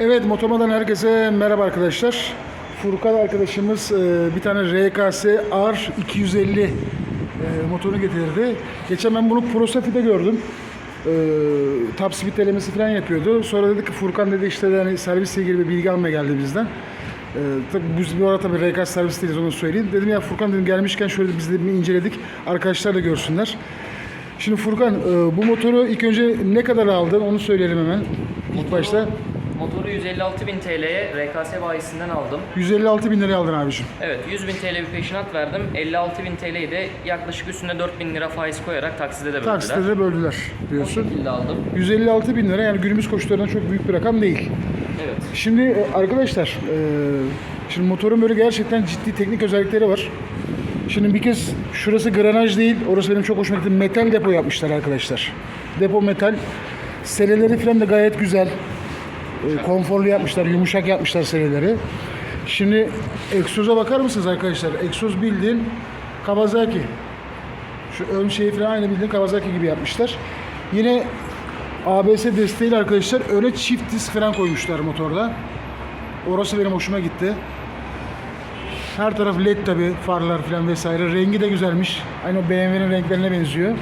Evet Motoma'dan herkese merhaba arkadaşlar. Furkan arkadaşımız e, bir tane RKS R250 e, motorunu getirdi. Geçen ben bunu Prosafi'de gördüm. E, top speed denemesi falan yapıyordu. Sonra dedi ki Furkan dedi işte yani servisle ilgili bir bilgi almaya geldi bizden. E, tabii biz bu arada tabii RKS servis değiliz onu söyleyeyim. Dedim ya Furkan dedim gelmişken şöyle biz de bir inceledik. Arkadaşlar da görsünler. Şimdi Furkan e, bu motoru ilk önce ne kadar aldın onu söyleyelim hemen. İlk başta. Motoru 156 bin TL'ye RKS bayisinden aldım. 156 bin liraya aldın abiciğim. Evet 100 bin TL bir peşinat verdim. 56 bin TL'yi de yaklaşık üstüne 4 bin lira faiz koyarak takside de böldüler. Taksitlere böldüler O diyorsun. şekilde aldım. 156 bin lira yani günümüz koşullarında çok büyük bir rakam değil. Evet. Şimdi e, arkadaşlar, e, şimdi motorun böyle gerçekten ciddi teknik özellikleri var. Şimdi bir kez şurası granaj değil, orası benim çok hoşuma gitti. Metal depo yapmışlar arkadaşlar. Depo metal. Seleleri falan da gayet güzel. E, konforlu yapmışlar, yumuşak yapmışlar seleleri. Şimdi egzoza bakar mısınız arkadaşlar? Egzoz bildiğin Kawasaki. Şu ön şeyi falan aynı bildiğin Kawasaki gibi yapmışlar. Yine ABS desteğiyle arkadaşlar öne çift disk falan koymuşlar motorda. Orası benim hoşuma gitti. Her taraf led tabi farlar falan vesaire. Rengi de güzelmiş. Aynı BMW'nin renklerine benziyor.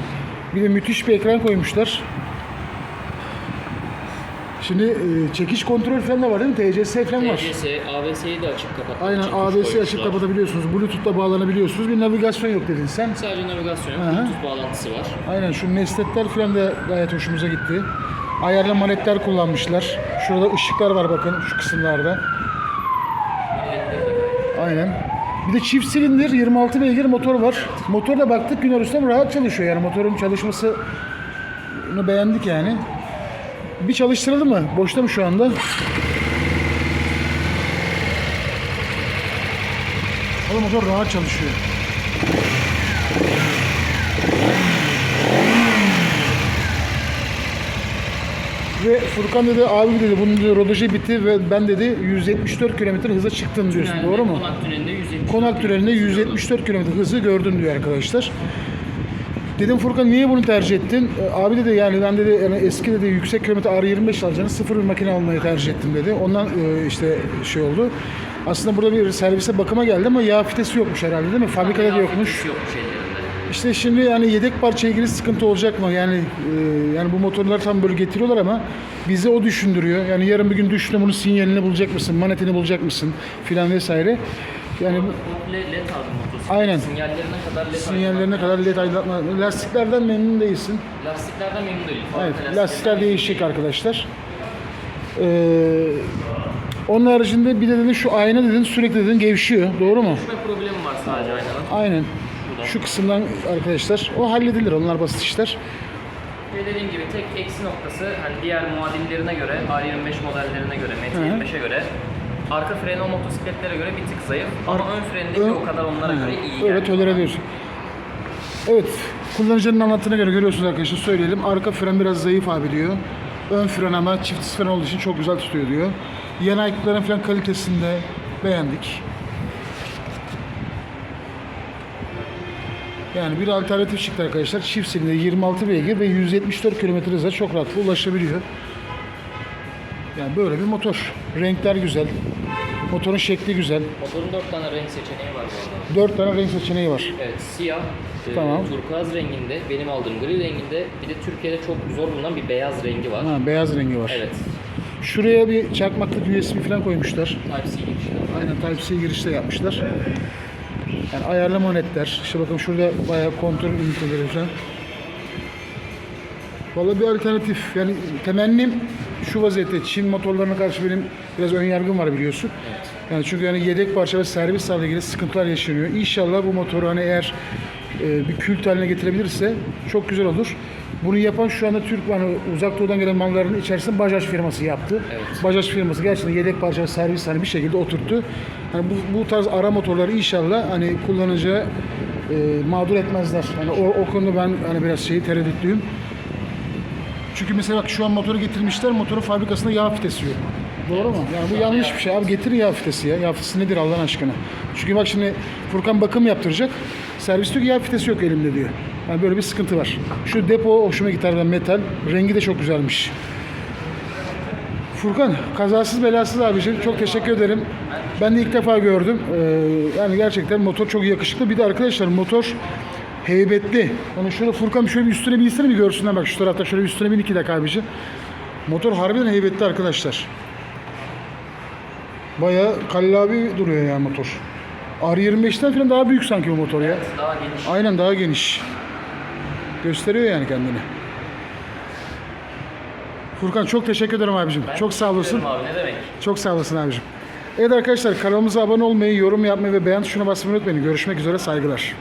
Bir de müthiş bir ekran koymuşlar. Şimdi e, çekiş kontrol falan da var değil mi? TCS falan var. TCS, ABS'yi de açıp kapattım. Aynen Çekiş ABS'yi koymuşlar. açıp kapatabiliyorsunuz. Bluetooth'la bağlanabiliyorsunuz. Bir navigasyon yok dedin sen. Sadece navigasyon, Hı hı. Bluetooth bağlantısı var. Aynen şu nesnetler falan da gayet hoşumuza gitti. Ayarlı manetler kullanmışlar. Şurada ışıklar var bakın şu kısımlarda. Aynen. Bir de çift silindir 26 beygir motor var. Motorda baktık Güner Ustam rahat çalışıyor yani motorun çalışmasını beğendik yani. Bir çalıştıralım mı? Boşta mı şu anda? Oğlum motor rahat çalışıyor. Ve Furkan dedi abi dedi bunun dedi, rodajı bitti ve ben dedi 174 km hıza çıktım diyorsun. Yani Doğru mu? Konak tünelinde 170. Konak tünelinde 174 km hızı gördüm diyor arkadaşlar. Dedim Furkan niye bunu tercih ettin? E, Abi dedi yani ben dedi yani eski dedi yüksek kilometre R25 alacağını sıfır bir makine almayı tercih ettim dedi. Ondan e, işte şey oldu. Aslında burada bir servise bakıma geldi ama yağ fitesi yokmuş herhalde değil mi? Fabrikada da yokmuş. Yokmuş ellerinde. İşte şimdi yani yedek parça ilgili sıkıntı olacak mı? Yani e, yani bu motorları tam böyle getiriyorlar ama bizi o düşündürüyor. Yani yarın bir gün düşünde bunun sinyalini bulacak mısın, manetini bulacak mısın filan vesaire. Yani bu Komple led aldım motosiklet. Aynen. Sinyallerine kadar led sinyallerine kadar led aydınlatma. Lastiklerden memnun değilsin. Lastiklerden memnun değilim. Evet, lastikler memnun değişik arkadaşlar. Ee, onun haricinde bir de dedin şu ayna dedin sürekli dedin gevşiyor. Doğru mu? Düşme problemi var sadece aynadan. Aynen. Şuradan. Şu kısımdan arkadaşlar o halledilir. Onlar basit işler. Ve dediğim gibi tek eksi noktası hani diğer muadillerine göre, R25 modellerine göre, MT25'e göre arka freni o motosikletlere göre bir tık zayıf ama ön freni de o kadar onlara göre iyi. Öyle yani. tolere ediyorsun. Evet. Kullanıcının anlattığına göre görüyorsunuz arkadaşlar söyleyelim. Arka fren biraz zayıf abi diyor. Ön fren ama çift fren olduğu için çok güzel tutuyor diyor. Yan ayakların falan kalitesini de beğendik. Yani bir alternatif çıktı arkadaşlar. Çift silindir 26 beygir ve 174 km hıza çok rahat ulaşabiliyor. Yani böyle bir motor. Renkler güzel. Motorun şekli güzel. Motorun 4 tane renk seçeneği var arada. 4 tane renk seçeneği var. Evet, siyah, e, Tamam. turkuaz renginde, benim aldığım gri renginde, bir de Türkiye'de çok zor bulunan bir beyaz rengi var. Ha, beyaz rengi var. Evet, Şuraya bir çakmaklık USB falan koymuşlar. Type-C girişi. Aynen Type-C girişte yapmışlar. Yani ayarlı manetler. İşte bakın şurada bayağı kontrol üniteleri falan. Vallahi bir alternatif. Yani temennim şu vaziyette Çin motorlarına karşı benim biraz ön yargım var biliyorsun. Yani çünkü yani yedek parça ve servis ile ilgili sıkıntılar yaşanıyor. İnşallah bu motoru hani eğer e, bir kült haline getirebilirse çok güzel olur. Bunu yapan şu anda Türk hani uzak doğudan gelen malların içerisinde Bajaj firması yaptı. Evet. Bajaj firması gerçekten yedek parça ve servis hani bir şekilde oturttu. Hani bu, bu tarz ara motorları inşallah hani kullanıcı e, mağdur etmezler. Hani o, o konuda ben hani biraz şeyi tereddütlüyüm. Çünkü mesela bak şu an motoru getirmişler, motorun fabrikasında yağ fitesi yok. Doğru mu? Yani bu yanlış bir şey. Abi getir yağ fitesi ya. Yağ fitesi nedir Allah'ın aşkına? Çünkü bak şimdi Furkan bakım yaptıracak. Servis diyor ki yağ fitesi yok elimde diyor. Yani böyle bir sıkıntı var. Şu depo hoşuma gitti harbiden metal. Rengi de çok güzelmiş. Furkan kazasız belasız abicim çok teşekkür ederim. Ben de ilk defa gördüm. Ee, yani gerçekten motor çok yakışıklı. Bir de arkadaşlar motor heybetli. Hani şöyle Furkan şöyle bir üstüne binsene bir görsünler bak şu tarafta şöyle bir üstüne bin iki dakika abicim. Motor harbiden heybetli arkadaşlar. Bayağı kallabi duruyor ya motor. R25'ten falan daha büyük sanki bu motor ya. Daha geniş. Aynen daha geniş. Gösteriyor yani kendini. Furkan çok teşekkür ederim abicim. Ben çok sağ olasın. Abi ne demek? Çok sağ olasın abicim. Evet arkadaşlar kanalımıza abone olmayı, yorum yapmayı ve beğen tuşuna basmayı unutmayın. Görüşmek üzere saygılar.